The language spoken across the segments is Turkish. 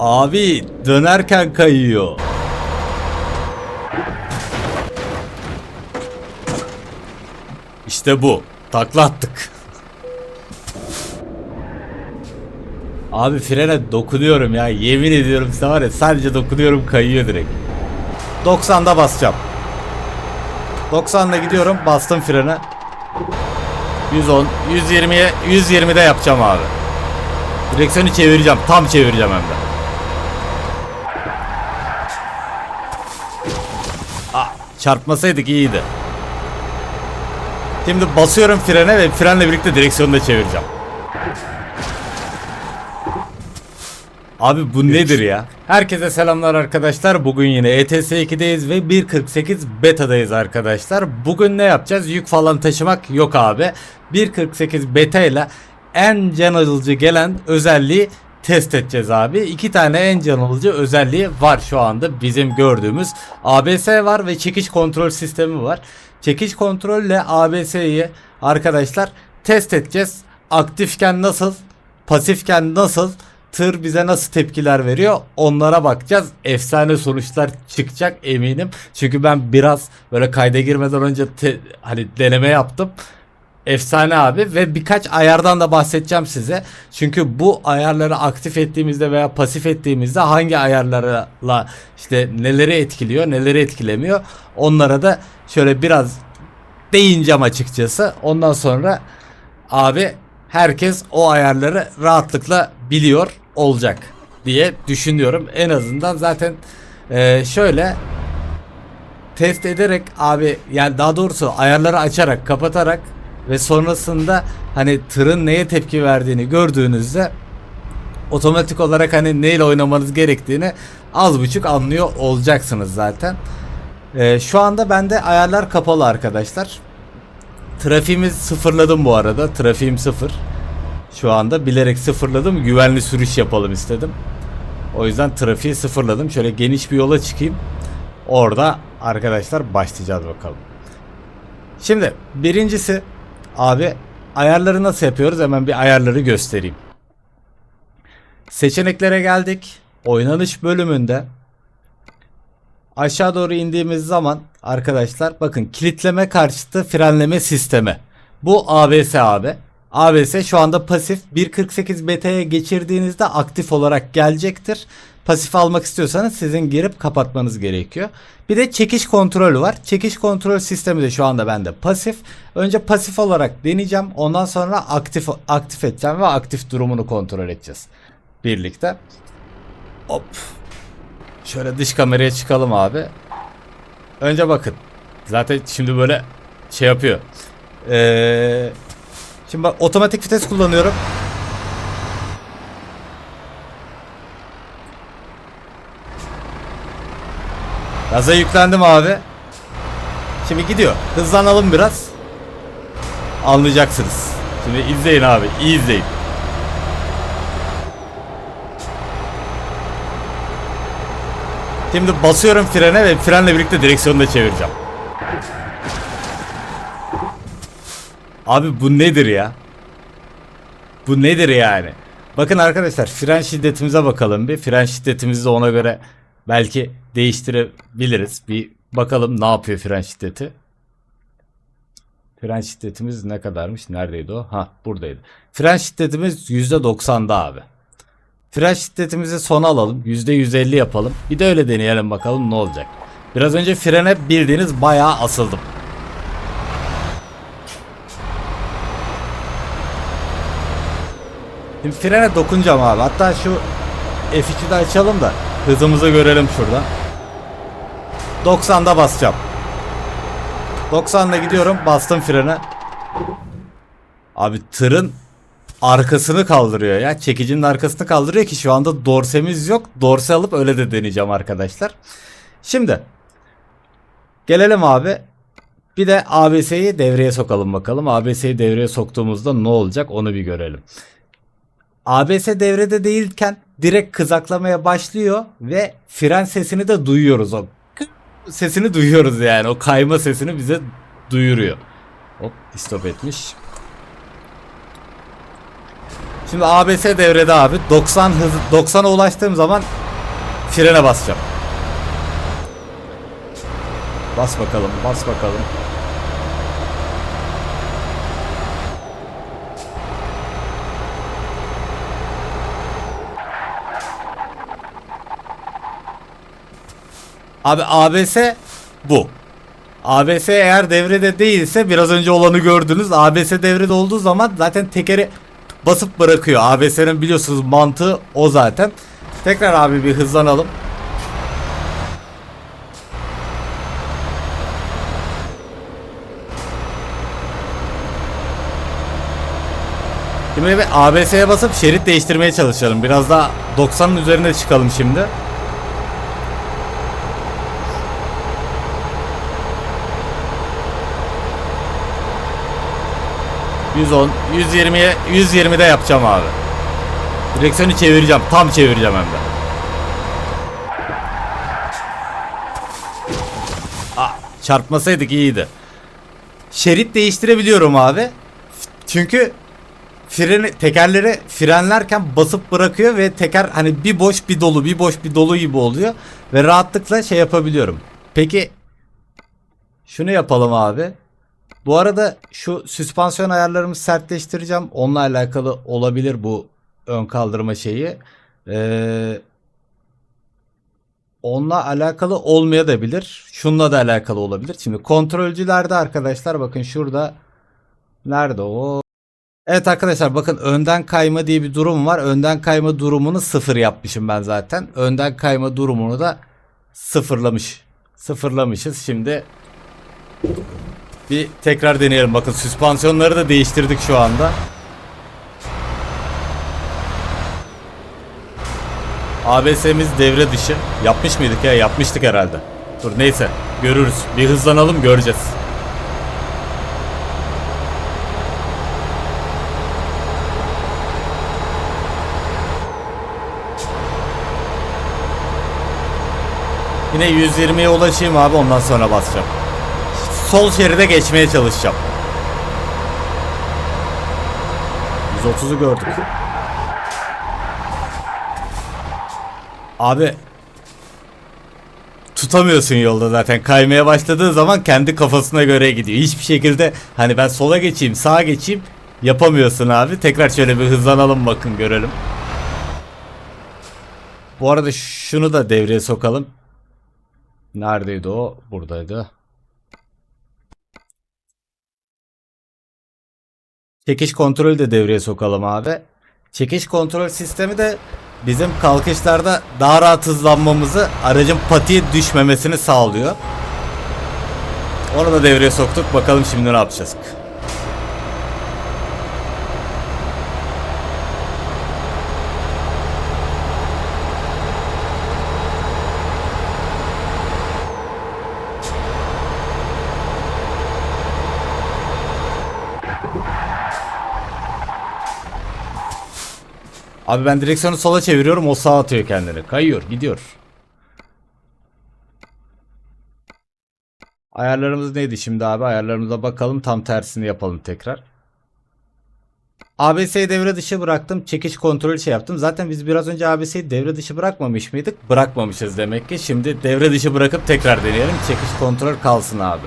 Abi dönerken kayıyor. İşte bu. Takla attık. Abi frene dokunuyorum ya. Yemin ediyorum size var ya sadece dokunuyorum kayıyor direkt. 90'da basacağım. 90'da gidiyorum bastım frene. 110, 120'ye 120'de yapacağım abi. Direksiyonu çevireceğim. Tam çevireceğim hem de. Ah, çarpmasaydık iyiydi. Şimdi basıyorum frene ve frenle birlikte direksiyonu da çevireceğim. Abi bu nedir ya? Herkese selamlar arkadaşlar. Bugün yine E ETS 2'deyiz ve 1.48 beta'dayız arkadaşlar. Bugün ne yapacağız? Yük falan taşımak yok abi. 1.48 beta ile en can alıcı gelen özelliği test edeceğiz abi. İki tane en can alıcı özelliği var şu anda bizim gördüğümüz. ABS var ve çekiş kontrol sistemi var. Çekiş kontrolle ABS'yi arkadaşlar test edeceğiz. Aktifken nasıl, pasifken nasıl, tır bize nasıl tepkiler veriyor onlara bakacağız. Efsane sonuçlar çıkacak eminim. Çünkü ben biraz böyle kayda girmeden önce te- hani deneme yaptım. Efsane abi ve birkaç ayardan da bahsedeceğim size. Çünkü bu ayarları aktif ettiğimizde veya pasif ettiğimizde hangi ayarlarla işte neleri etkiliyor, neleri etkilemiyor onlara da şöyle biraz değineceğim açıkçası. Ondan sonra abi herkes o ayarları rahatlıkla biliyor olacak diye düşünüyorum. En azından zaten e, şöyle test ederek abi yani daha doğrusu ayarları açarak kapatarak ve sonrasında hani tırın neye tepki verdiğini gördüğünüzde otomatik olarak hani neyle oynamanız gerektiğini az buçuk anlıyor olacaksınız zaten. Ee, şu anda bende ayarlar kapalı arkadaşlar. Trafiğimi sıfırladım bu arada. Trafiğim sıfır. Şu anda bilerek sıfırladım. Güvenli sürüş yapalım istedim. O yüzden trafiği sıfırladım. Şöyle geniş bir yola çıkayım. Orada arkadaşlar başlayacağız bakalım. Şimdi birincisi abi ayarları nasıl yapıyoruz? Hemen bir ayarları göstereyim. Seçeneklere geldik. Oynanış bölümünde aşağı doğru indiğimiz zaman arkadaşlar bakın kilitleme karşıtı frenleme sistemi. Bu ABS abi. ABS şu anda pasif 1.48 beta'ya geçirdiğinizde aktif olarak gelecektir. Pasif almak istiyorsanız sizin girip kapatmanız gerekiyor. Bir de çekiş kontrolü var. Çekiş kontrol sistemi de şu anda bende pasif. Önce pasif olarak deneyeceğim. Ondan sonra aktif aktif edeceğim ve aktif durumunu kontrol edeceğiz. Birlikte. Hop. Şöyle dış kameraya çıkalım abi. Önce bakın. Zaten şimdi böyle şey yapıyor. Ee, şimdi bak otomatik vites kullanıyorum. Gaza yüklendim abi. Şimdi gidiyor. Hızlanalım biraz. Anlayacaksınız. Şimdi izleyin abi. iyi izleyin. Şimdi basıyorum frene ve frenle birlikte direksiyonu da çevireceğim. Abi bu nedir ya? Bu nedir yani? Bakın arkadaşlar fren şiddetimize bakalım bir. Fren şiddetimizi de ona göre belki değiştirebiliriz. Bir bakalım ne yapıyor fren şiddeti. Fren şiddetimiz ne kadarmış? Neredeydi o? Ha buradaydı. Fren şiddetimiz %90'da abi. Fren şiddetimizi sona alalım. %150 yapalım. Bir de öyle deneyelim bakalım ne olacak. Biraz önce frene bildiğiniz bayağı asıldım. Şimdi frene dokunacağım abi. Hatta şu F2'de açalım da hızımızı görelim şurada. 90'da basacağım. 90'da gidiyorum. Bastım frene. Abi tırın arkasını kaldırıyor ya. Çekicinin arkasını kaldırıyor ki şu anda dorsemiz yok. Dorse alıp öyle de deneyeceğim arkadaşlar. Şimdi gelelim abi. Bir de ABS'yi devreye sokalım bakalım. ABS'yi devreye soktuğumuzda ne olacak onu bir görelim. ABS devrede değilken direkt kızaklamaya başlıyor ve fren sesini de duyuyoruz. O sesini duyuyoruz yani. O kayma sesini bize duyuruyor. Hop stop etmiş. Şimdi ABS devrede abi 90 hız 90'a ulaştığım zaman frene basacağım. Bas bakalım, bas bakalım. Abi ABS bu. ABS eğer devrede değilse biraz önce olanı gördünüz. ABS devrede olduğu zaman zaten tekeri basıp bırakıyor. ABS'nin biliyorsunuz mantığı o zaten. Tekrar abi bir hızlanalım. Şimdi ABS'ye basıp şerit değiştirmeye çalışalım. Biraz daha 90'ın üzerine çıkalım şimdi. ...110, 120'ye 120'de yapacağım abi. Direksiyonu çevireceğim. Tam çevireceğim hem de. Aa, çarpmasaydık iyiydi. Şerit değiştirebiliyorum abi. Çünkü freni tekerleri frenlerken basıp bırakıyor ve teker hani bir boş bir dolu bir boş bir dolu gibi oluyor ve rahatlıkla şey yapabiliyorum. Peki şunu yapalım abi. Bu arada şu süspansiyon ayarlarımı sertleştireceğim. Onunla alakalı olabilir bu ön kaldırma şeyi. Ee, onunla alakalı olmayabilir. Şununla da alakalı olabilir. Şimdi kontrolcülerde arkadaşlar bakın şurada nerede o? Evet arkadaşlar bakın önden kayma diye bir durum var. Önden kayma durumunu sıfır yapmışım ben zaten. Önden kayma durumunu da sıfırlamış. Sıfırlamışız. Şimdi bir tekrar deneyelim. Bakın süspansiyonları da değiştirdik şu anda. ABS'miz devre dışı. Yapmış mıydık ya? Yapmıştık herhalde. Dur neyse. Görürüz. Bir hızlanalım göreceğiz. Yine 120'ye ulaşayım abi ondan sonra basacağım. Sol şeride geçmeye çalışacağım. 130'u gördük. Abi tutamıyorsun yolda zaten. Kaymaya başladığı zaman kendi kafasına göre gidiyor. Hiçbir şekilde hani ben sola geçeyim, sağa geçeyim yapamıyorsun abi. Tekrar şöyle bir hızlanalım bakın görelim. Bu arada şunu da devreye sokalım. Neredeydi o? Buradaydı. Çekiş kontrolü de devreye sokalım abi. Çekiş kontrol sistemi de bizim kalkışlarda daha rahat hızlanmamızı, aracın patiye düşmemesini sağlıyor. Onu da devreye soktuk. Bakalım şimdi ne yapacağız. Abi ben direksiyonu sola çeviriyorum o sağa atıyor kendini. Kayıyor gidiyor. Ayarlarımız neydi şimdi abi? Ayarlarımıza bakalım tam tersini yapalım tekrar. ABS'yi devre dışı bıraktım. Çekiş kontrolü şey yaptım. Zaten biz biraz önce ABS'yi devre dışı bırakmamış mıydık? Bırakmamışız demek ki. Şimdi devre dışı bırakıp tekrar deneyelim. Çekiş kontrol kalsın abi.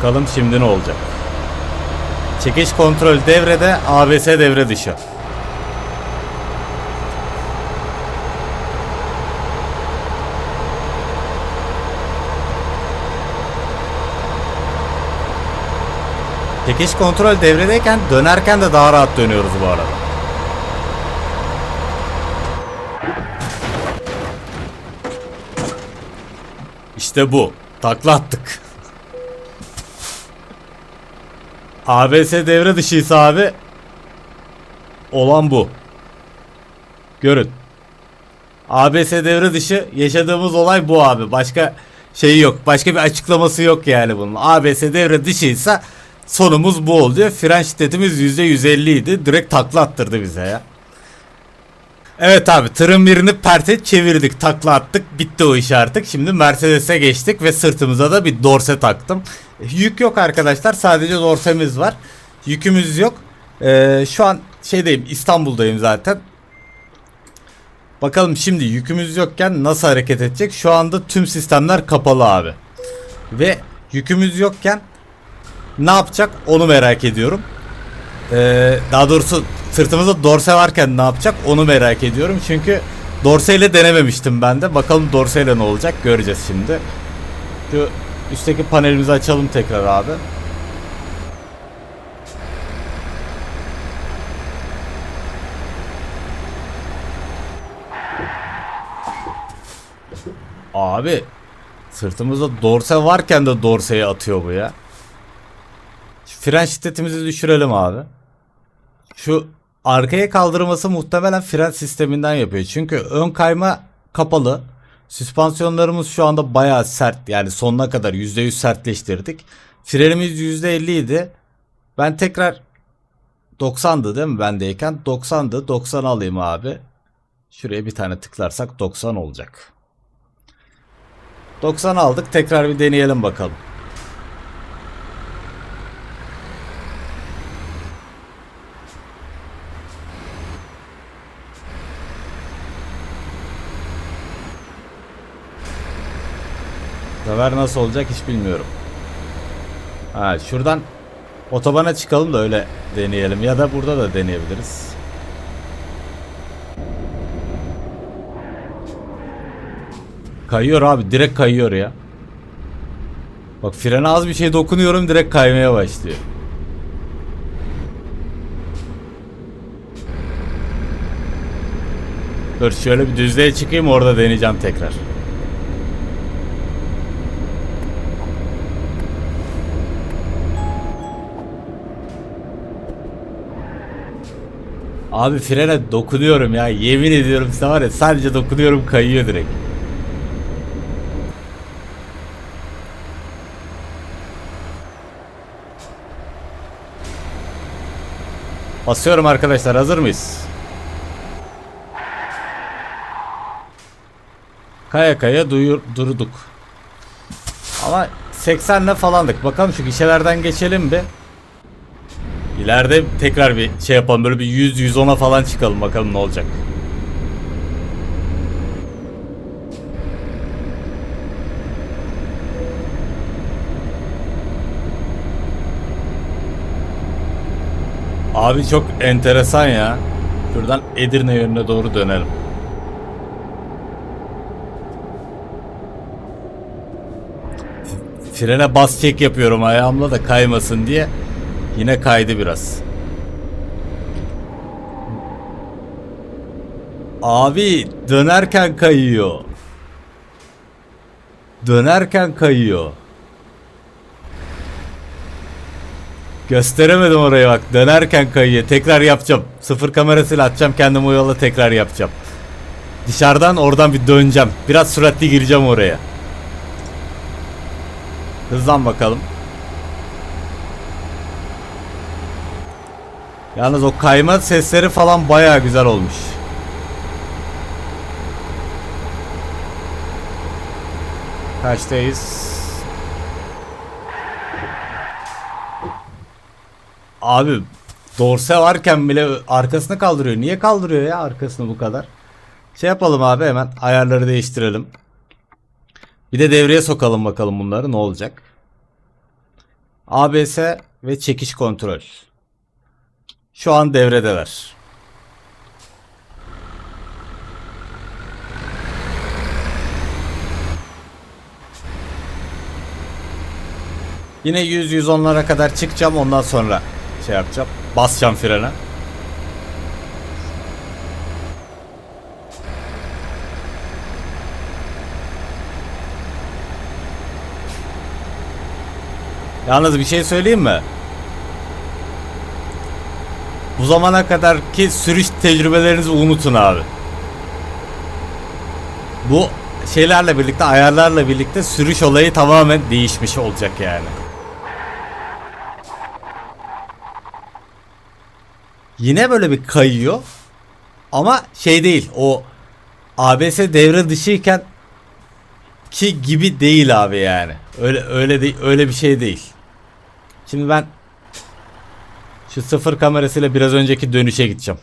Bakalım şimdi ne olacak. Çekiş kontrol devrede, ABS devre dışı. Çekiş kontrol devredeyken dönerken de daha rahat dönüyoruz bu arada. İşte bu. Takla attık. ABS devre dışıysa abi olan bu. Görün. ABS devre dışı yaşadığımız olay bu abi. Başka şeyi yok. Başka bir açıklaması yok yani bunun. ABS devre dışıysa sonumuz bu oluyor. Fren şiddetimiz %150 idi. Direkt takla attırdı bize ya. Evet abi tırın birini perte çevirdik takla attık bitti o iş artık. Şimdi Mercedes'e geçtik ve sırtımıza da bir dorse taktım. Yük yok arkadaşlar sadece dorsemiz var. Yükümüz yok. Ee, şu an şeydeyim İstanbul'dayım zaten. Bakalım şimdi yükümüz yokken nasıl hareket edecek? Şu anda tüm sistemler kapalı abi. Ve yükümüz yokken ne yapacak onu merak ediyorum. Ee, daha doğrusu sırtımızda dorse varken ne yapacak onu merak ediyorum. Çünkü dorse ile denememiştim ben de. Bakalım dorse ile ne olacak göreceğiz şimdi. Şu üstteki panelimizi açalım tekrar abi. Abi sırtımızda dorse varken de dorseyi atıyor bu ya. Fren şiddetimizi düşürelim abi. Şu arkaya kaldırması muhtemelen fren sisteminden yapıyor. Çünkü ön kayma kapalı. Süspansiyonlarımız şu anda bayağı sert. Yani sonuna kadar %100 sertleştirdik. Frenimiz %50 idi. Ben tekrar 90'dı değil mi bendeyken? 90'dı. 90 alayım abi. Şuraya bir tane tıklarsak 90 olacak. 90 aldık. Tekrar bir deneyelim bakalım. Sefer nasıl olacak hiç bilmiyorum. Ha şuradan otobana çıkalım da öyle deneyelim ya da burada da deneyebiliriz. Kayıyor abi direkt kayıyor ya. Bak frene az bir şey dokunuyorum direkt kaymaya başlıyor. Dur şöyle bir düzlüğe çıkayım orada deneyeceğim tekrar. Abi frene dokunuyorum ya yemin ediyorum size var ya sadece dokunuyorum kayıyor direkt. Basıyorum arkadaşlar hazır mıyız? Kaya kaya duyur, durduk. Ama 80'le falandık. Bakalım şu gişelerden geçelim bir. İleride tekrar bir şey yapalım. Böyle bir 100-110'a falan çıkalım bakalım ne olacak. Abi çok enteresan ya. Şuradan Edirne yönüne doğru dönelim. Frene bas çek yapıyorum ayağımla da kaymasın diye. Yine kaydı biraz. Abi dönerken kayıyor. Dönerken kayıyor. Gösteremedim orayı bak. Dönerken kayıyor. Tekrar yapacağım. Sıfır kamerasıyla atacağım kendimi o yola tekrar yapacağım. Dışarıdan oradan bir döneceğim. Biraz süratli gireceğim oraya. Hızlan bakalım. Yalnız o kayma sesleri falan bayağı güzel olmuş. Kaçtayız? Abi dorse varken bile arkasını kaldırıyor. Niye kaldırıyor ya arkasını bu kadar? Şey yapalım abi hemen ayarları değiştirelim. Bir de devreye sokalım bakalım bunları ne olacak. ABS ve çekiş kontrol. Şu an devredeler. Yine 100-110'lara kadar çıkacağım ondan sonra şey yapacağım. Basacağım frene. Yalnız bir şey söyleyeyim mi? Bu zamana kadarki sürüş tecrübelerinizi unutun abi. Bu şeylerle birlikte, ayarlarla birlikte sürüş olayı tamamen değişmiş olacak yani. Yine böyle bir kayıyor. Ama şey değil o ABS devre dışıyken ki gibi değil abi yani. Öyle öyle değil öyle bir şey değil. Şimdi ben şu sıfır kamerasıyla biraz önceki dönüşe gideceğim.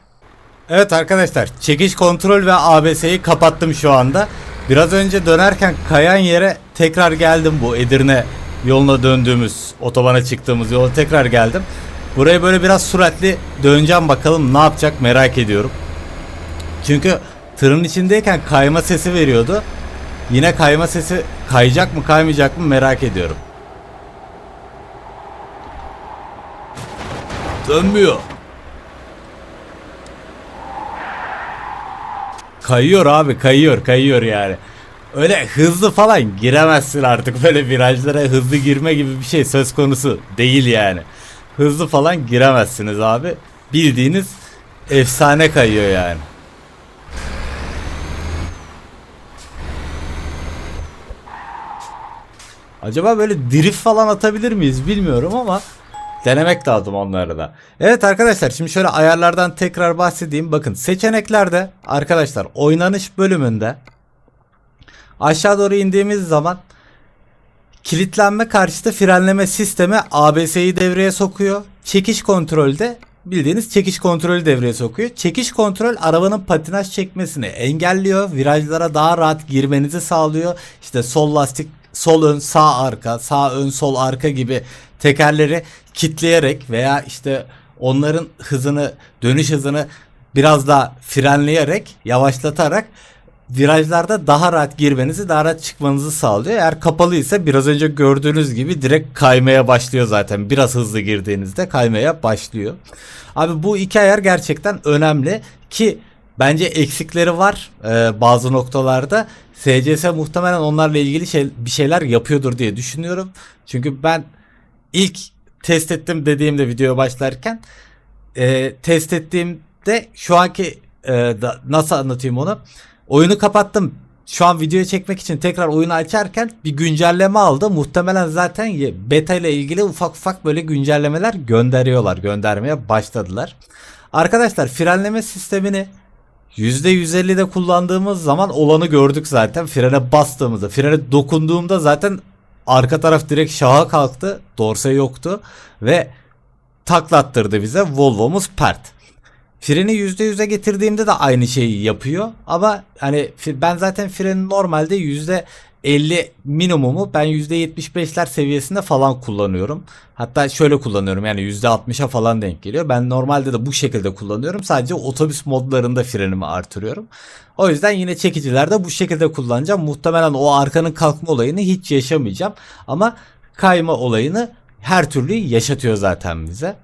Evet arkadaşlar çekiş kontrol ve ABS'yi kapattım şu anda. Biraz önce dönerken kayan yere tekrar geldim bu Edirne yoluna döndüğümüz otobana çıktığımız yola tekrar geldim. Buraya böyle biraz süratli döneceğim bakalım ne yapacak merak ediyorum. Çünkü tırın içindeyken kayma sesi veriyordu. Yine kayma sesi kayacak mı kaymayacak mı merak ediyorum. Dönmüyor. Kayıyor abi kayıyor kayıyor yani. Öyle hızlı falan giremezsin artık böyle virajlara hızlı girme gibi bir şey söz konusu değil yani. Hızlı falan giremezsiniz abi. Bildiğiniz efsane kayıyor yani. Acaba böyle drift falan atabilir miyiz bilmiyorum ama denemek lazım onları da. Evet arkadaşlar şimdi şöyle ayarlardan tekrar bahsedeyim. Bakın seçeneklerde arkadaşlar oynanış bölümünde aşağı doğru indiğimiz zaman kilitlenme karşıtı frenleme sistemi ABS'yi devreye sokuyor. Çekiş kontrolde bildiğiniz çekiş kontrolü devreye sokuyor. Çekiş kontrol arabanın patinaj çekmesini engelliyor. Virajlara daha rahat girmenizi sağlıyor. İşte sol lastik sol ön sağ arka sağ ön sol arka gibi tekerleri kitleyerek veya işte onların hızını dönüş hızını biraz daha frenleyerek yavaşlatarak virajlarda daha rahat girmenizi daha rahat çıkmanızı sağlıyor. Eğer kapalıysa biraz önce gördüğünüz gibi direkt kaymaya başlıyor zaten. Biraz hızlı girdiğinizde kaymaya başlıyor. Abi bu iki ayar gerçekten önemli ki bence eksikleri var e, bazı noktalarda. SCS muhtemelen onlarla ilgili şey, bir şeyler yapıyordur diye düşünüyorum. Çünkü ben ilk test ettim dediğimde videoya başlarken e, test ettiğimde şu anki e, da, nasıl anlatayım onu oyunu kapattım şu an videoyu çekmek için tekrar oyunu açarken bir güncelleme aldı. Muhtemelen zaten beta ile ilgili ufak ufak böyle güncellemeler gönderiyorlar. Göndermeye başladılar. Arkadaşlar frenleme sistemini %150'de kullandığımız zaman olanı gördük zaten. Frene bastığımızda, frene dokunduğumda zaten arka taraf direkt şaha kalktı. Dorse yoktu ve taklattırdı bize. Volvo'muz pert. Freni %100'e getirdiğimde de aynı şeyi yapıyor. Ama hani ben zaten freni normalde %50 minimumu ben %75'ler seviyesinde falan kullanıyorum. Hatta şöyle kullanıyorum yani %60'a falan denk geliyor. Ben normalde de bu şekilde kullanıyorum. Sadece otobüs modlarında frenimi artırıyorum. O yüzden yine çekicilerde bu şekilde kullanacağım. Muhtemelen o arkanın kalkma olayını hiç yaşamayacağım. Ama kayma olayını her türlü yaşatıyor zaten bize.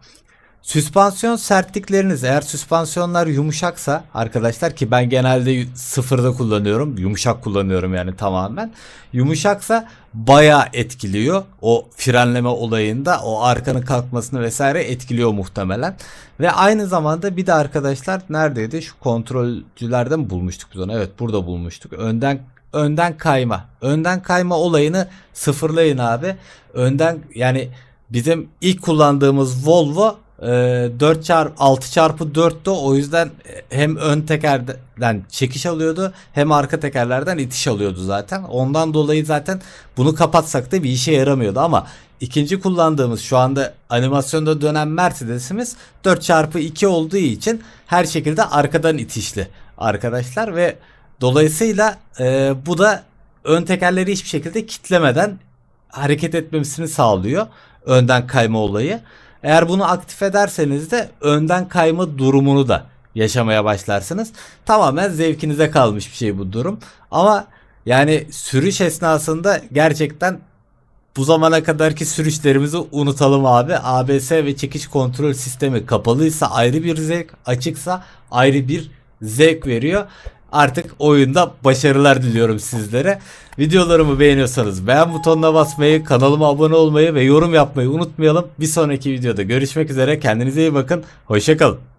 Süspansiyon sertlikleriniz eğer süspansiyonlar yumuşaksa arkadaşlar ki ben genelde sıfırda kullanıyorum. Yumuşak kullanıyorum yani tamamen. Yumuşaksa bayağı etkiliyor. O frenleme olayında o arkanın kalkmasını vesaire etkiliyor muhtemelen. Ve aynı zamanda bir de arkadaşlar neredeydi? Şu kontrolcülerden bulmuştuk biz onu? Evet burada bulmuştuk. Önden önden kayma. Önden kayma olayını sıfırlayın abi. Önden yani bizim ilk kullandığımız Volvo 4 çarpı 6 çarpı 4'tü o yüzden hem ön tekerden çekiş alıyordu hem arka tekerlerden itiş alıyordu zaten. Ondan dolayı zaten bunu kapatsak da bir işe yaramıyordu ama ikinci kullandığımız şu anda animasyonda dönen Mercedes'imiz 4 çarpı 2 olduğu için her şekilde arkadan itişli arkadaşlar ve dolayısıyla e, bu da ön tekerleri hiçbir şekilde kitlemeden hareket etmemesini sağlıyor. Önden kayma olayı. Eğer bunu aktif ederseniz de önden kayma durumunu da yaşamaya başlarsınız. Tamamen zevkinize kalmış bir şey bu durum. Ama yani sürüş esnasında gerçekten bu zamana kadarki sürüşlerimizi unutalım abi. ABS ve çekiş kontrol sistemi kapalıysa ayrı bir zevk, açıksa ayrı bir zevk veriyor. Artık oyunda başarılar diliyorum sizlere. Videolarımı beğeniyorsanız beğen butonuna basmayı, kanalıma abone olmayı ve yorum yapmayı unutmayalım. Bir sonraki videoda görüşmek üzere. Kendinize iyi bakın. Hoşçakalın.